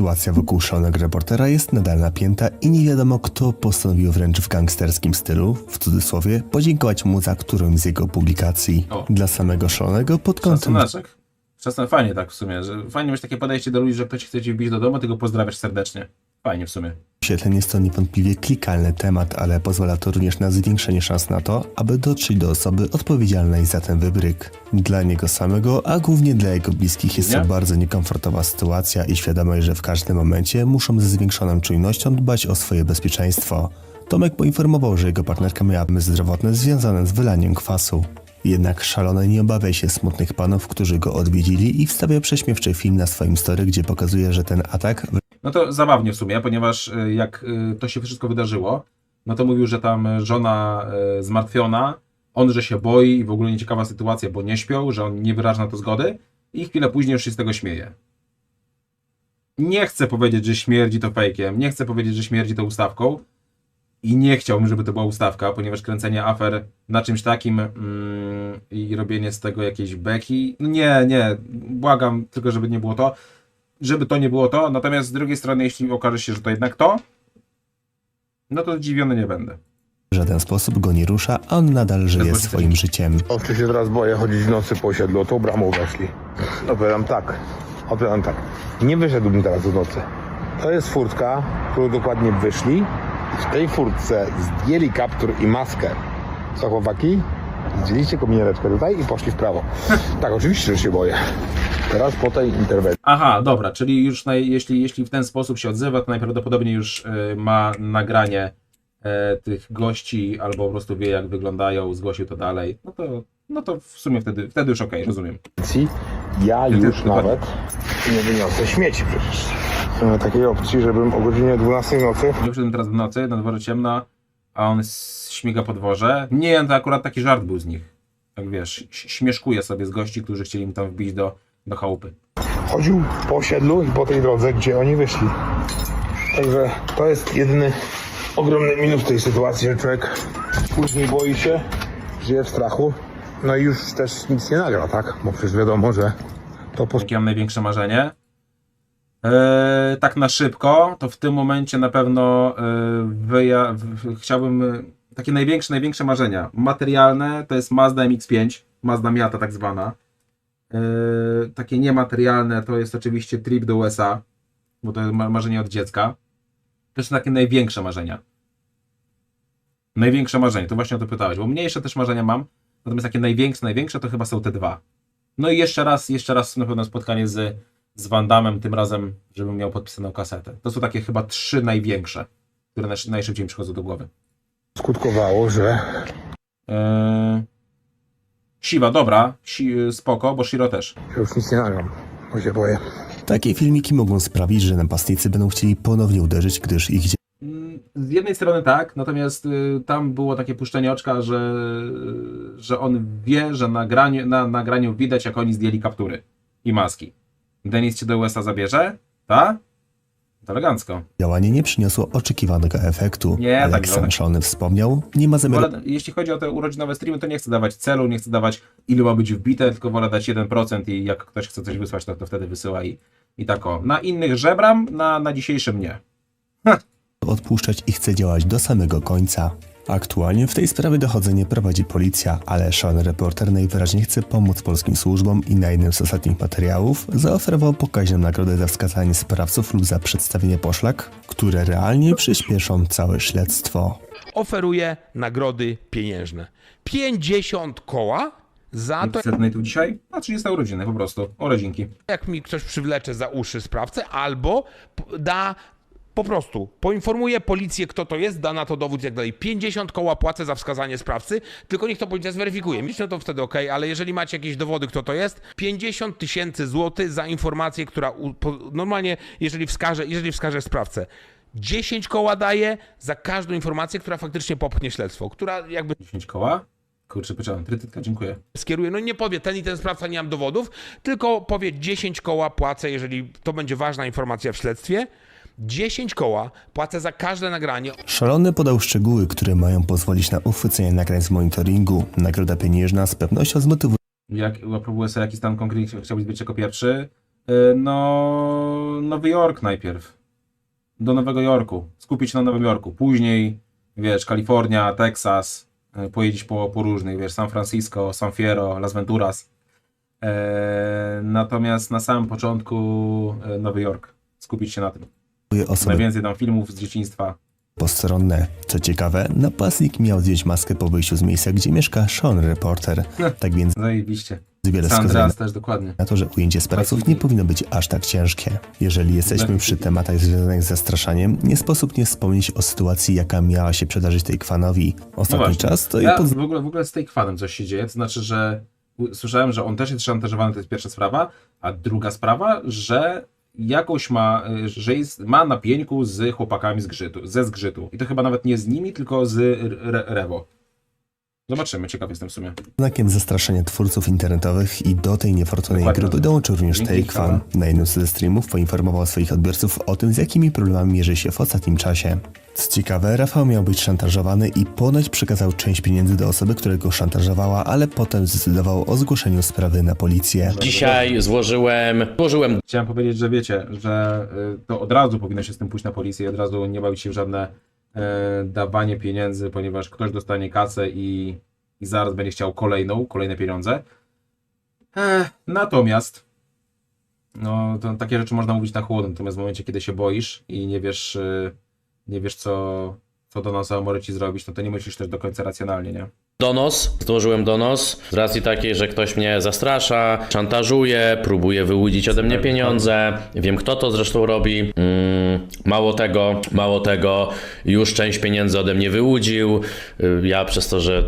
Sytuacja wokół szalonego reportera jest nadal napięta i nie wiadomo kto postanowił wręcz w gangsterskim stylu, w cudzysłowie, podziękować mu za którąś z jego publikacji. O. Dla samego szalonego pod kątem Szacunaczek. Czasem fajnie tak w sumie, że fajnie mieć takie podejście do ludzi, że ktoś chce ci wbić do domu, ty go pozdrawiasz serdecznie. Fajnie w sumie. wyświetleń jest to niewątpliwie klikalny temat, ale pozwala to również na zwiększenie szans na to, aby dotrzeć do osoby odpowiedzialnej za ten wybryk. Dla niego samego, a głównie dla jego bliskich jest to bardzo niekomfortowa sytuacja i świadomość, że w każdym momencie muszą ze zwiększoną czujnością dbać o swoje bezpieczeństwo. Tomek poinformował, że jego partnerka miała problemy zdrowotne związane z wylaniem kwasu. Jednak szalony nie obawia się smutnych panów, którzy go odwiedzili i wstawia prześmiewczy film na swoim story, gdzie pokazuje, że ten atak No to zabawnie w sumie, ponieważ y, jak y, to się wszystko wydarzyło, no to mówił, że tam żona y, zmartwiona, on, że się boi i w ogóle nieciekawa sytuacja, bo nie śpią, że on nie wyraża na to zgody i chwilę później już się z tego śmieje. Nie chcę powiedzieć, że śmierdzi to fejkiem, nie chcę powiedzieć, że śmierdzi to ustawką i nie chciałbym, żeby to była ustawka, ponieważ kręcenie afer na czymś takim mm, i robienie z tego jakiejś beki, no nie, nie, błagam tylko, żeby nie było to żeby to nie było to. Natomiast z drugiej strony, jeśli okaże się, że to jednak to, no to zdziwiony nie będę. w żaden sposób go nie rusza, a on nadal żyje swoim życiem. Oczy się teraz boję chodzić w nocy po osiedlu, tą bramą weszli. Odpowiadam tak, odpowiadam tak. Nie wyszedłbym teraz w nocy. To jest furtka, którą dokładnie wyszli. W tej furtce zdjęli kaptur i maskę. Co chłopaki? Zdjęliście kominiareczkę tutaj i poszli w prawo. Tak, oczywiście, że się boję. Teraz po tej interwencji. Aha, dobra, czyli już naj, jeśli, jeśli w ten sposób się odzywa, to najprawdopodobniej już y, ma nagranie e, tych gości, albo po prostu wie, jak wyglądają, zgłosił to dalej. No to, no to w sumie wtedy, wtedy już okej, rozumiem. Ja Ty- ty- już dokładnie. nawet nie wyniosę śmieci przecież. Nie ma takiej opcji, żebym o godzinie 12 w nocy Ja przyszedłem teraz w nocy, na dworze ciemno, a on s- śmiga po dworze. Nie, to akurat taki żart był z nich. Tak wiesz, ś- śmieszkuje sobie z gości, którzy chcieli mi tam wbić do, do chałupy. chodził po osiedlu i po tej drodze, gdzie oni wyszli. Także to jest jedyny ogromny minus tej sytuacji, że człowiek później boi się, żyje w strachu, no i już też nic nie nagra, tak? Bo przecież wiadomo, że to po Jakie mam największe marzenie? Eee, tak na szybko, to w tym momencie na pewno e, wyja- chciałbym e, takie największe, największe marzenia. Materialne to jest Mazda MX-5, Mazda Miata tak zwana. Eee, takie niematerialne to jest oczywiście trip do USA, bo to jest ma- marzenie od dziecka. To są takie największe marzenia. Największe marzenie, to właśnie o to pytałeś, bo mniejsze też marzenia mam, natomiast takie największe, największe to chyba są te dwa. No i jeszcze raz, jeszcze raz na pewno spotkanie z, z Van Damme, tym razem, żebym miał podpisaną kasetę. To są takie chyba trzy największe, które naj, najszybciej mi przychodzą do głowy. skutkowało, że Eee... Siwa, dobra, si, spoko, bo Shiro też. ja już nic nie nagram, bo się boję. Takie filmiki mogą sprawić, że napastnicy będą chcieli ponownie uderzyć, gdyż ich Mm, Z jednej strony tak, natomiast y, tam było takie puszczenie oczka, że, że on wie, że na, graniu, na nagraniu widać, jak oni zdjęli kaptury i maski. Denis cię do USA zabierze? Tak? Elegancko. działanie nie przyniosło oczekiwanego efektu. Nie, Ale tak jak sam szalony wspomniał, nie ma zamiaru Wolę, jeśli chodzi o te urodzinowe streamy, to nie chcę dawać celu, nie chcę dawać ile ma być wbite, tylko wolę dać 1% i jak ktoś chce coś wysłać, to, to wtedy wysyła i, i tak o. Na innych żebram, na, na dzisiejszym nie. odpuszczać i chce działać do samego końca. Aktualnie w tej sprawie dochodzenie prowadzi policja, ale szalony reporter najwyraźniej chce pomóc polskim służbom i na jednym z ostatnich materiałów zaoferował pokaźną nagrodę za wskazanie sprawców lub za przedstawienie poszlak, które realnie przyspieszą całe śledztwo. oferuje nagrody pieniężne. 50 koła za to, Setnej tu dzisiaj? Na 30 urodziny po prostu. Urodzinki. jak mi ktoś przywlecze za uszy sprawcę, albo da po prostu poinformuje policję, kto to jest, da na to dowód i tak dalej. 50 koła płacę za wskazanie sprawcy, tylko niech to policja zweryfikuje. Myślę, to wtedy ok, ale jeżeli macie jakieś dowody, kto to jest, 50 tysięcy złotych za informację, która u, po, normalnie, jeżeli wskaże, jeżeli wskaże sprawcę. 10 koła daje za każdą informację, która faktycznie popchnie śledztwo, która jakby 10 koła? Kurczę, pyczałem. Trytytka, dziękuję. skieruje, no nie powie ten i ten sprawca, nie mam dowodów, tylko powie 10 koła płacę, jeżeli to będzie ważna informacja w śledztwie. 10 koła płacę za każde nagranie. Szalony podał szczegóły, które mają pozwolić na uchwycenie nagrań z monitoringu. Nagroda pieniężna z pewnością zmotywuje Jak próbuję sobie jakiś tam konkret chciałbyś być jako pierwszy, y, no, Nowy Jork najpierw. Do Nowego Jorku. Skupić się na Nowym Jorku. Później, wiesz, Kalifornia, Teksas, y, pojeździć po, po różnych, wiesz, San Francisco, San Fierro, Las Venturas. E, natomiast na samym początku e, Nowy Jork. Skupić się na tym. Osoby Najwięcej tam filmów z dzieciństwa. postronne. Co ciekawe, napastnik miał zdjąć maskę po wyjściu z miejsca, gdzie mieszka Sean Reporter. Tak więc Zajebiście. wiele wskazuje Andreas też dokładnie. na to, że ujęcie sprawców nie powinno być aż tak ciężkie. Jeżeli jesteśmy przy tematach związanych z zastraszaniem, nie sposób nie wspomnieć o sytuacji, jaka miała się przydarzyć tej kwanowi. Ostatni właśnie. czas to Ja pod... w ogóle, w ogóle z tej kwanem coś się dzieje, to znaczy, że u- słyszałem, że on też jest szantażowany, to jest pierwsza sprawa, a druga sprawa, że jakoś ma, y, że jest, ma na pieńku z chłopakami z grzytu, ze zgrzytu. I to chyba nawet nie z nimi, tylko z re, Rewo. Zobaczymy, ciekaw jestem w sumie. znakiem zastraszania twórców internetowych i do tej niefortunnej Dokładnie. grupy dołączył również Dzięki, Take Fan. Kwana. Na jednym ze streamów poinformował swoich odbiorców o tym, z jakimi problemami mierzy się w ostatnim czasie. Co ciekawe, Rafał miał być szantażowany i ponoć przekazał część pieniędzy do osoby, która go szantażowała, ale potem zdecydował o zgłoszeniu sprawy na policję. Dzisiaj złożyłem, złożyłem Chciałem powiedzieć, że wiecie, że y, to od razu powinno się z tym pójść na policję i od razu nie bawić się w żadne dawanie pieniędzy, ponieważ ktoś dostanie kasę i, i zaraz będzie chciał kolejną, kolejne pieniądze. E, natomiast no, to takie rzeczy można mówić na chłodno, natomiast w momencie, kiedy się boisz i nie wiesz, y, nie wiesz co, co do nas może ci zrobić, no to nie myślisz też do końca racjonalnie, nie? Donos, złożyłem donos z racji takiej, że ktoś mnie zastrasza, szantażuje, próbuje wyłudzić ode mnie pieniądze. Wiem kto to zresztą robi. Mm, mało tego, mało tego, już część pieniędzy ode mnie wyłudził. Y, Ja przez to, że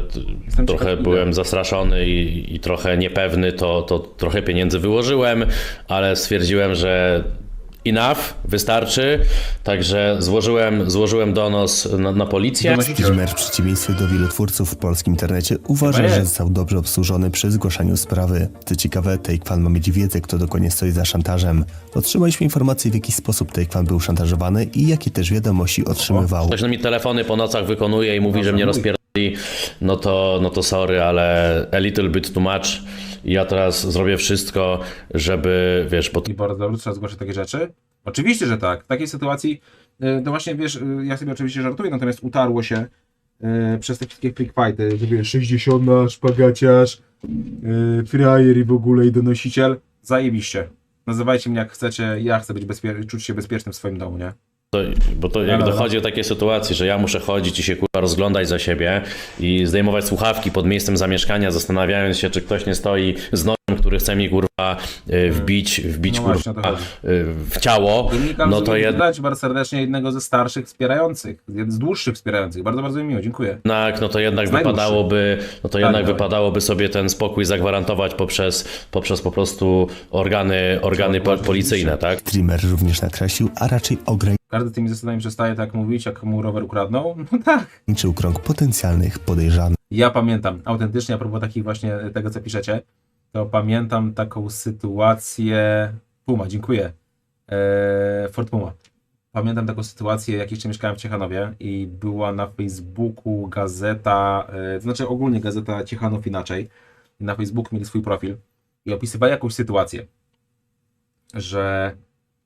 Jestem trochę ciekaw, ile. byłem zastraszony i, i trochę niepewny, to, to trochę pieniędzy wyłożyłem, ale stwierdziłem, że enough, wystarczy. Także złożyłem, złożyłem donos na, na policję. Streamer w przeciwieństwie do wielu twórców w polskim internecie uważa, że jest. został dobrze obsłużony przy zgłaszaniu sprawy. Co ciekawe, Take ma mieć wiedzę, kto dokładnie stoi za szantażem. Otrzymaliśmy informacje, w jaki sposób Take był szantażowany i jakie też wiadomości otrzymywał. Ktoś mi telefony po nocach wykonuje i mówi, Proszę, że mnie rozpierdoli, no to, no to sorry, ale a little bit too much. Ja teraz zrobię wszystko, żeby, wiesz, bo I bardzo dobrze, trzeba zgłaszać takie rzeczy? Oczywiście, że tak. W takiej sytuacji, y, to właśnie wiesz, y, ja sobie oczywiście żartuję, natomiast utarło się y, przez te wszystkie freak fighty, że wiesz, 60 szpagaciarz, y, frajer i w ogóle i donosiciel. Zajebiście. Nazywajcie mnie jak chcecie, ja chcę być bezpie- czuć się bezpieczny w swoim domu, nie? To, bo to jak Ale- dochodzi do takiej sytuacji, że ja muszę chodzić i się kurwa rozglądać za siebie i zdejmować słuchawki pod miejscem zamieszkania, zastanawiając się, czy ktoś nie stoi z nożem, który chce mi kurwa y, wbić, wbić No właśnie, kurwa chodzi. y, w ciało, Dziennikarz no to jednak dać bardzo serdecznie jednego ze starszych wspierających, z dłuższych wspierających. Bardzo, bardzo mi miło, dziękuję. jednak, no to jednak wypadałoby, no to Tak, jednak tak. wypadałoby sobie ten spokój zagwarantować poprzez, poprzez po prostu organy, organy po, policyjne, tak? Streamer również nakreślił, a raczej Każdy tymi zasadami przestaje tak mówić, jak mu rower ukradną. No tak. ograniczył krąg potencjalnych podejrzanych. Ja pamiętam, autentycznie a propos takich właśnie tego, co piszecie, to pamiętam taką sytuację. Puma, dziękuję. Eee, Fort Puma. Pamiętam taką sytuację, jak jeszcze mieszkałem w Ciechanowie i była na Facebooku gazeta, e, znaczy ogólnie gazeta Ciechanów inaczej. Na Facebooku mieli swój profil i opisywali jakąś sytuację, że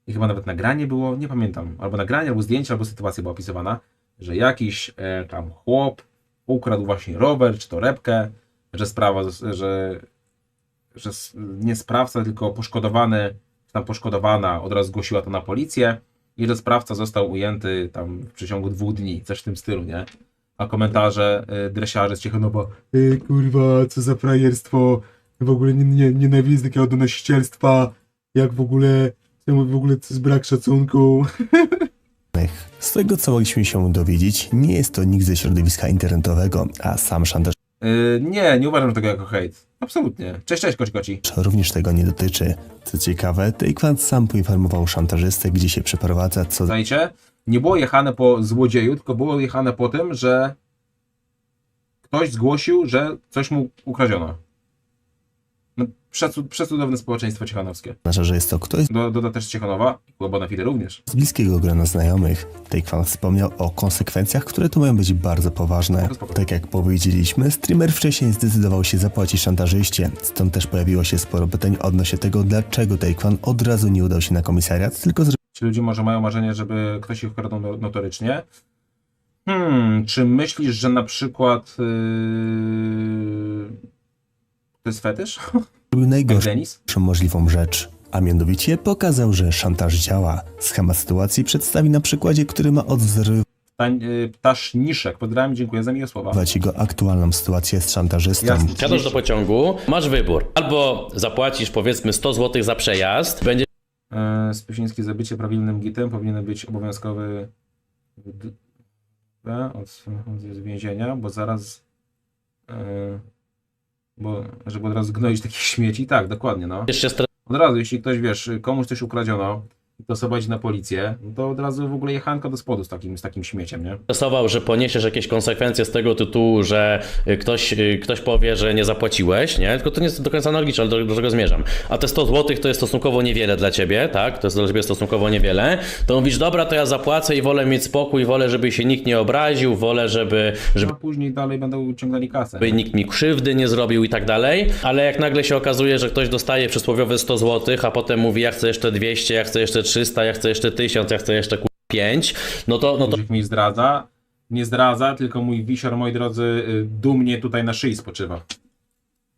i chyba nawet nagranie było, nie pamiętam, albo nagranie, albo zdjęcie, albo sytuacja była opisywana, że jakiś e, tam chłop ukradł właśnie rower czy torebkę, że sprawa, że, że nie sprawca, tylko poszkodowany, tam poszkodowana od razu zgłosiła to na policję i że sprawca został ujęty tam w przeciągu dwóch dni, coś w tym stylu, nie? A komentarze y, dresiarzy z Ciechanowa, y, kurwa, co za frajerstwo, w ogóle nie, nie, nienawidzę takiego donosicielstwa, jak w ogóle, w ogóle to jest brak szacunku. Z tego, co mogliśmy się dowiedzieć, nie jest to nikt ze środowiska internetowego, a sam szantaż Y, nie, nie uważam tego jako hejt. Absolutnie. Cześć, cześć, koci, koci. również tego nie dotyczy. Co ciekawe, Take sam poinformował szantażystę, gdzie się przeprowadza, co Zajcie, nie było jechane po złodzieju, tylko było jechane po tym, że ktoś zgłosił, że coś mu ukradziono. No, przecud, przecudowne społeczeństwo ciechanowskie. oznacza, że jest to ktoś Do, doda też Ciechanowa, bo Bonafide również. z bliskiego grona znajomych. Taekwondo wspomniał o konsekwencjach, które tu mają być bardzo poważne. Tak jak powiedzieliśmy, streamer wcześniej zdecydował się zapłacić szantażyście, stąd też pojawiło się sporo pytań odnośnie tego, dlaczego Taekwon od razu nie udał się na komisariat, tylko Ci ludzie może mają marzenie, żeby ktoś ich ukradł no- notorycznie. Hmm, czy myślisz, że na przykład yy... to jest fetysz? zrobił Jak najgorszą możliwą rzecz. A mianowicie pokazał, że szantaż działa. Schemat sytuacji przedstawi na przykładzie, który ma odwzorowywać Tań, yy, ptasz Niszek. Pozdrawiam, dziękuję za miłe słowa. jego aktualną sytuację z szantażystą. Jasne. Wsiadasz do pociągu, masz wybór. Albo zapłacisz powiedzmy 100 zł za przejazd, będziesz E, Spysiński zabycie prawilnym gitem powinien być obowiązkowy d- od, od z więzienia, bo zaraz e, bo żeby od razu gnoić takich śmieci. Tak, dokładnie, no. się Od razu, jeśli ktoś, wiesz, komuś coś ukradziono to na policję, no to od razu w ogóle jechanko do spodu z takim, z takim śmieciem, nie? stresował, że poniesiesz jakieś konsekwencje z tego tytułu, że y, ktoś, y, ktoś powie, że nie zapłaciłeś, nie? Tylko to nie jest do końca logiczne, ale do, do czego zmierzam. A te 100 zł to jest stosunkowo niewiele dla ciebie, tak? To jest dla ciebie stosunkowo niewiele. To mówisz, dobra, to ja zapłacę i wolę mieć spokój, wolę, żeby się nikt nie obraził, wolę, żeby, żeby A później dalej będą ciągnęli kasę. żeby nikt mi krzywdy nie zrobił i tak dalej, ale jak nagle się okazuje, że ktoś dostaje przysłowiowe 100 zł, a potem mówi, ja chcę jeszcze 200, ja chcę jeszcze 300, ja chcę jeszcze 1000, ja chcę jeszcze ku- 5, no to, no to mi zdradza. Nie zdradza, tylko mój wisior, moi drodzy, y, dumnie tutaj na szyi spoczywa.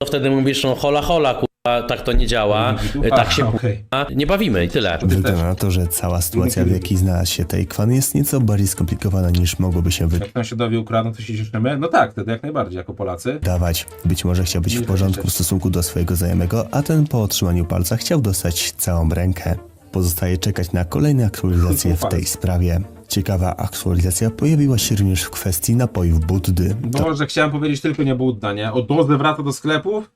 to wtedy mówisz, no hola hola, kurwa, tak to nie działa, A, tak się kurwa, nie bawimy i tyle. Wygląda na to, że cała sytuacja, w jakiej znalazł się Taekwon jest nieco bardziej skomplikowana niż mogłoby się Jak nam się dowie ukradną, to się cieszymy? No tak, wtedy jak najbardziej, jako Polacy. wydawać. Być może chciał być w porządku w stosunku do swojego znajomego, a ten po otrzymaniu palca chciał dostać całą rękę. Pozostaje czekać na kolejne aktualizacje w tej sprawie. Ciekawa aktualizacja pojawiła się również w kwestii napojów Buddy. To Boże, chciałem powiedzieć tylko nie Budda, nie? O dozę wraca do sklepów?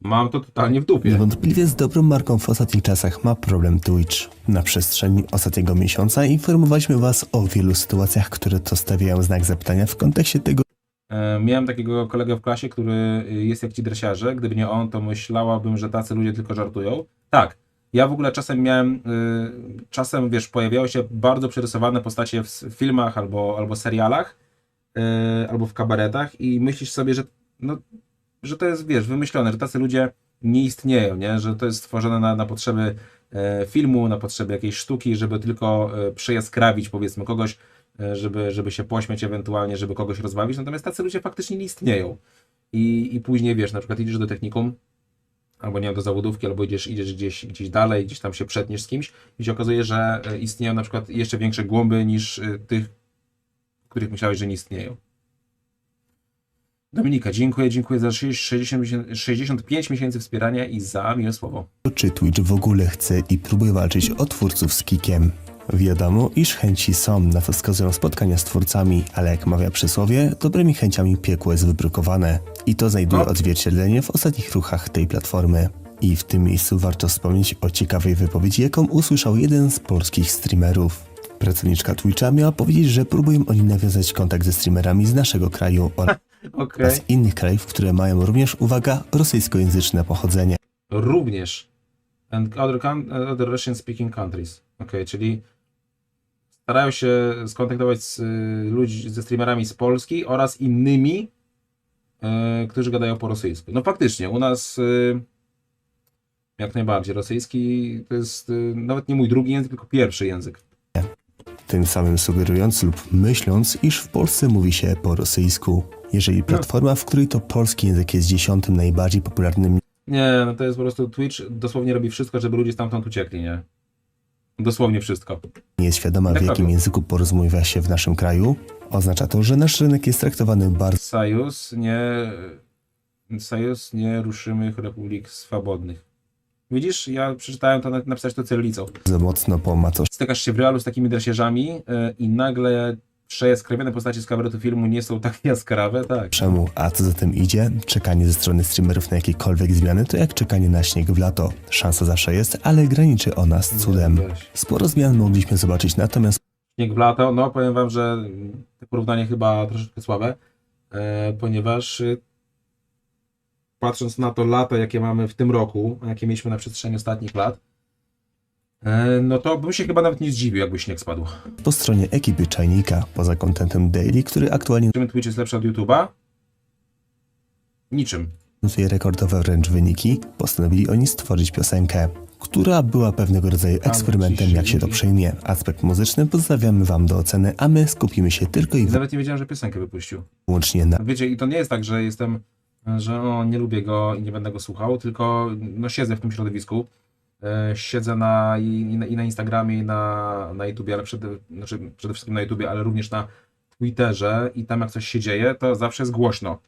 Mam to totalnie w dupie. Niewątpliwie z dobrą marką w ostatnich czasach ma problem Twitch. Na przestrzeni ostatniego miesiąca informowaliśmy Was o wielu sytuacjach, które to stawiają znak zapytania w kontekście tego, E, miałem takiego kolegę w klasie, który jest jak ci dresiarze. Gdyby nie on, to myślałabym, że tacy ludzie tylko żartują. Tak. Ja w ogóle czasem miałem, y, czasem wiesz, pojawiały się bardzo przerysowane postacie w filmach albo, albo serialach, y, albo w kabaretach i myślisz sobie, że, no, że to jest, wiesz, wymyślone, że tacy ludzie nie istnieją, nie? że to jest stworzone na, na potrzeby e, filmu, na potrzeby jakiejś sztuki, żeby tylko e, przejaskrawić powiedzmy kogoś, e, żeby, żeby się pośmiać ewentualnie, żeby kogoś rozbawić, natomiast tacy ludzie faktycznie nie istnieją. I, I później wiesz, na przykład idziesz do technikum, albo nie do zawodówki, albo idziesz, idziesz gdzieś, gdzieś dalej, gdzieś tam się przetniesz z kimś i się okazuje, że e, istnieją na przykład jeszcze większe głąby niż e, tych, których myślałeś, że nie istnieją. Dominika, dziękuję, dziękuję za 60, 65 miesięcy wspierania i za miłe słowo. czy Twitch w ogóle chce i próbuje walczyć o twórców z Kikiem. Wiadomo, iż chęci są, na to wskazują spotkania z twórcami, ale jak mawia przysłowie, dobrymi chęciami piekło jest wybrukowane. I to znajduje No. odzwierciedlenie w ostatnich ruchach tej platformy. I w tym miejscu warto wspomnieć o ciekawej wypowiedzi, jaką usłyszał jeden z polskich streamerów. Pracowniczka Twitcha miała powiedzieć, że próbują oni nawiązać kontakt ze streamerami z naszego kraju oraz z innych krajów, które mają również, uwaga, rosyjskojęzyczne pochodzenie. Również. And other, coun- other Russian speaking countries. Okej, czyli starają się skontaktować z, y, ludzi, ze streamerami z Polski oraz innymi, którzy gadają po rosyjsku. No faktycznie, u nas y, jak najbardziej rosyjski to jest y, nawet nie mój drugi język, tylko pierwszy język. tym samym sugerując lub myśląc, iż w Polsce mówi się po rosyjsku. Jeżeli platforma, w której to polski język jest dziesiątym najbardziej popularnym, Nie, no to jest po prostu Twitch dosłownie robi wszystko, żeby ludzie stamtąd uciekli, nie? Dosłownie wszystko. nie jest świadoma, w Jak jakim języku porozumiewa się w naszym kraju, oznacza to, że nasz rynek jest traktowany bardzo Sajus nie. Sajus nie ruszymy Republik Swobodnych. Widzisz, ja przeczytałem to na- napisać to cyrylicą. mocno po macoszemu. Stykasz się w realu z takimi dresiarzami yy, i nagle przejaskrawione postacie z kabaretu filmu nie są tak jaskrawe, tak. A co za tym idzie, czekanie ze strony streamerów na jakiekolwiek zmiany to jak czekanie na śnieg w lato. Szansa zawsze jest, ale graniczy ona z cudem. Sporo zmian mogliśmy zobaczyć, natomiast Śnieg w lato, no powiem wam, że to porównanie chyba troszeczkę słabe, e, ponieważ e, patrząc na to lato, jakie mamy w tym roku, jakie mieliśmy na przestrzeni ostatnich lat, no to bym się chyba nawet nie zdziwił, jakby śnieg spadł. Po stronie ekipy Czajnika, poza kontentem daily, który aktualnie Czy Twitch jest lepszy od YouTube'a? Niczym. notuje rekordowe wręcz wyniki, postanowili oni stworzyć piosenkę, która była pewnego rodzaju eksperymentem, jak się to przyjmie. Aspekt muzyczny pozostawiamy wam do oceny, a my skupimy się tylko i Nawet nie wiedziałem, że piosenkę wypuścił. wyłącznie na Wiecie, i to nie jest tak, że jestem, że o, nie lubię go i nie będę go słuchał, tylko no, siedzę w tym środowisku. E, siedzę na, i, i, na, Instagramie, i na, na YouTubie, ale przede, znaczy przede wszystkim na YouTubie, ale również na Twitterze i tam jak coś się dzieje, to zawsze jest głośno.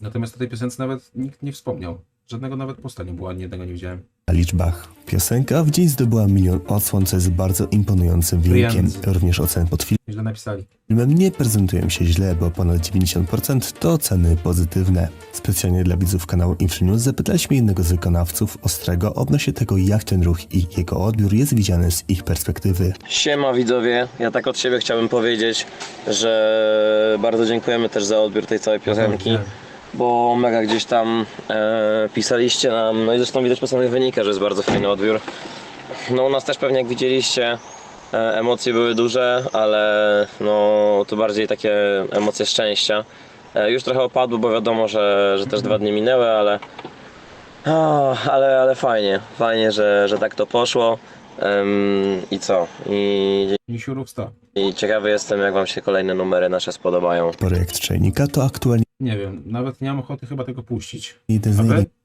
Natomiast o tej piosence nawet nikt nie wspomniał. Żadnego nawet posta nie było, ani jednego nie widziałem. liczbach. Piosenka w dzień zdobyła milion odsłon, co jest bardzo imponującym wynikiem. Również oceny pod Źle napisali. filmem nie prezentują się źle, bo ponad 90% to oceny pozytywne. Specjalnie dla widzów kanału Influence zapytaliśmy jednego z wykonawców Ostrego odnośnie tego, jak ten ruch i jego odbiór jest widziany z ich perspektywy. Siema widzowie, ja tak od siebie chciałbym powiedzieć, że bardzo dziękujemy też za odbiór tej całej piosenki, bo mega gdzieś tam e, pisaliście nam, no i zresztą widać po samych wynikach, że jest bardzo fajny odbiór. No u nas też pewnie jak widzieliście, e, emocje były duże, ale no to bardziej takie emocje szczęścia. E, już trochę opadło, bo wiadomo, że, że też dwa dni minęły, ale ale, ale fajnie, fajnie, że, że tak to poszło. Em, I co? I, Misiurów 100. I ciekawy jestem, jak Wam się kolejne numery nasze spodobają. Projekt Czajnika to aktualnie Nie wiem, nawet nie mam ochoty chyba tego puścić. jeden z A wy? największych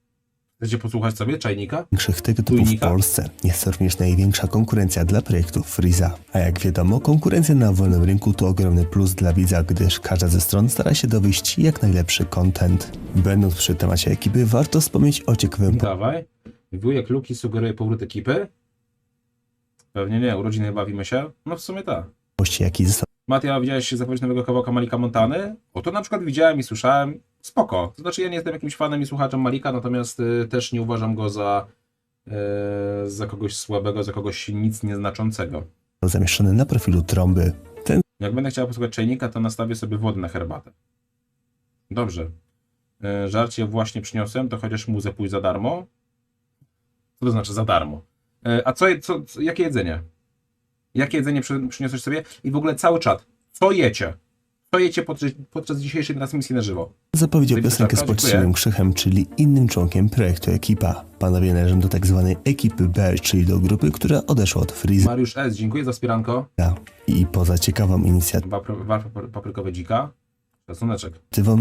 Chcecie posłuchać sobie Czajnika? tego typu w Tujnika? Polsce. Jest to również największa konkurencja dla projektu Freeza. A jak wiadomo, konkurencja na wolnym rynku to ogromny plus dla widza, gdyż każda ze stron stara się dowieść jak najlepszy content. Będąc przy temacie ekipy, warto wspomnieć o ciekawym Dawaj. Wujek Luki sugeruje powrót ekipy? Pewnie nie, urodziny bawimy się? No w sumie tak. jaki został Matia, widziałeś zapowiedź nowego kawałka Malika Montany? O to na przykład widziałem i słyszałem. Spoko. To znaczy ja nie jestem jakimś fanem i słuchaczem Malika, natomiast y, też nie uważam go za, y, za kogoś słabego, za kogoś nic nieznaczącego. zamieszczony na profilu Trąby. Ten Jak będę chciał posłuchać czajnika, to nastawię sobie wodę na herbatę. Dobrze. E, Żarcie właśnie przyniosłem, to chociaż muzę pójść za darmo. Co to znaczy za darmo? E, A co, je- co, co jakie jedzenie? Jakie jedzenie przy, przyniosłeś sobie? I w ogóle cały czat. Co jecie? Co jecie podczas, podczas dzisiejszej transmisji na żywo? zapowiedział piosenkę z poczciwym krzychem, czyli innym członkiem projektu Ekipa. Panowie należą do tak zwanej ekipy B, czyli do grupy, która odeszła od Freeza Mariusz S., dziękuję za wspieranko. i poza ciekawą inicjatywą papry, paprykowe dzika. Szacuneczek.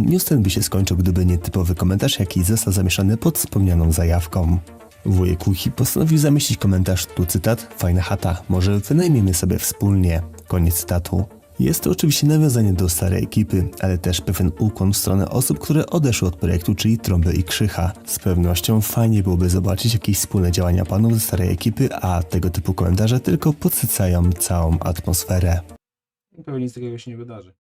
news ten by się skończył, gdyby nie typowy komentarz, jaki został zamieszczony pod wspomnianą zajawką. Wujek Łuki postanowił zamieścić komentarz, tu cytat, fajna chata, może wynajmiemy sobie wspólnie. Koniec cytatu. Jest to oczywiście nawiązanie do starej ekipy, ale też pewien ukłon w stronę osób, które odeszły od projektu, czyli Trąby i Krzycha. Z pewnością fajnie byłoby zobaczyć jakieś wspólne działania panów ze starej ekipy, a tego typu komentarze tylko podsycają całą atmosferę. Pewnie nic takiego się nie wydarzy.